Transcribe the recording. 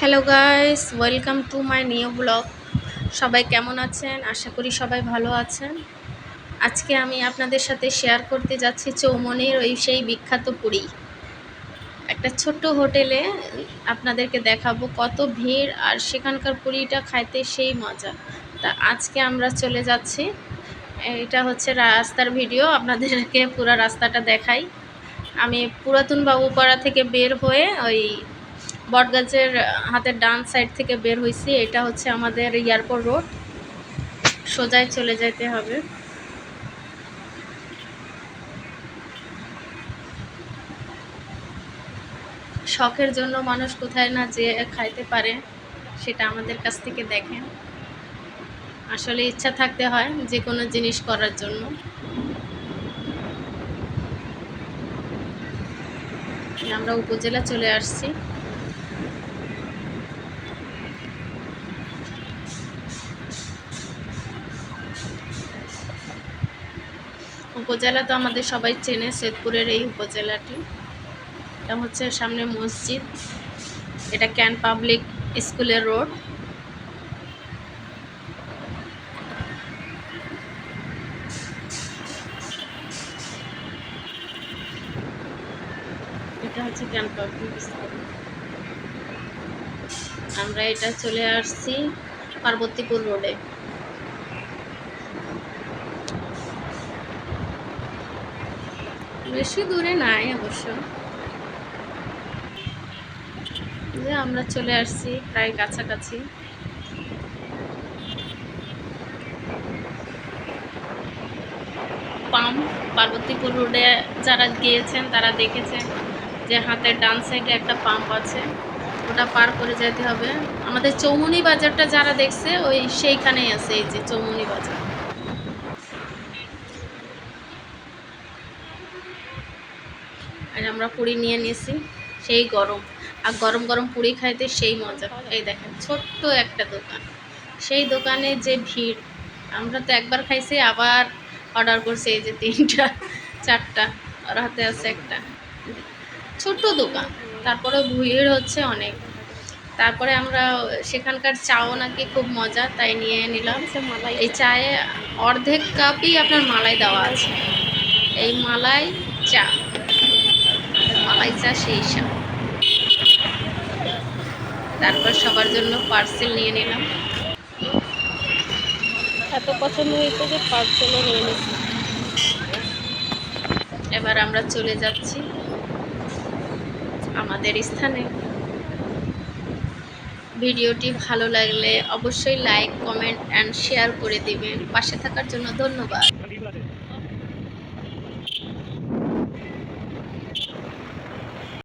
Hello guys welcome to my new blog সবাই কেমন আছেন? আশা করি সবাই ভালো আছেন। আজকে আমি আপনাদের সাথে শেয়ার করতে যাচ্ছি চৌমনির ওই সেই বিখ্যাত পুরী। একটা ছোট্ট হোটেলে আপনাদেরকে দেখাবো কত ভিড় আর সেখানকার পুরীটা খাইতে সেই মজা। তা আজকে আমরা চলে যাচ্ছি। এটা হচ্ছে রাস্তার ভিডিও আপনাদেরকে পুরো রাস্তাটা দেখাই। আমি পুরাতন বাবুপাড়া থেকে বের হয়ে ওই বটগাছের হাতের ডান সাইড থেকে বের হয়েছি এটা হচ্ছে আমাদের এয়ারপোর্ট রোড। সোজায় চলে যেতে হবে। শখের জন্য মানুষ কোথায় না যে খাইতে পারে, সেটা আমাদের কাছ থেকে দেখেন। আসলে ইচ্ছা থাকতে হয় যে কোনো জিনিস করার জন্য। আমরা উপজেলা চলে আসছি। উপজেলা তো আমাদের সবাই চেনে সৈয়দপুরের এই উপজেলাটি। এটা হচ্ছে সামনে মসজিদ। এটা ক্যান পাবলিক স্কুলের রোড এটা হচ্ছে ক্যান পাবলিক স্কুল আমরা এটা চলে আসছি পার্বতীপুর রোডে বেশি দূরে নাই অবশ্য। যে আমরা চলে আসছি প্রায় কাছাকাছি। পাম্প পার্বতীপুর রোডে যারা গিয়েছেন, তারা দেখেছেন যে হাতের ডান সাইডে একটা পাম্প আছে। ওটা পার করে যেতে হবে। আমাদের চৌমুনি বাজারটা যারা দেখছে, ওই সেইখানেই আছে, এই যে চৌমুনি বাজার। আর আমরা পুরি নিয়ে নিয়েছি, সেই গরম। আর গরম গরম পুরি খাইতে সেই মজা। এই দেখেন, ছোট্ট একটা দোকান। সেই দোকানে যে ভিড়, আমরা তো একবার খাইছি, আবার অর্ডার করছি এই যে তিনটা, চারটা আর হাতে আছে একটা। ছোট্ট দোকান তারপরে ভিড় হচ্ছে অনেক। তারপরে আমরা সেখানকার চাও নাকি খুব মজা, তাই নিয়ে নিলাম। এই চায়ে অর্ধেক কাপই আপনার মালাই দেওয়া আছে। এই মালাই চা। চা সেই চা তারপর সবার জন্য পার্সেল নিয়ে নিলাম। এত পছন্দ হয়েছে যে পার্সেলও নিয়ে নিচ্ছি এবার আমরা চলে যাচ্ছি আমাদের স্থানে। ভিডিওটি ভালো লাগলে অবশ্যই লাইক কমেন্ট অ্যান্ড শেয়ার করে দিবেন। পাশে থাকার জন্য ধন্যবাদ।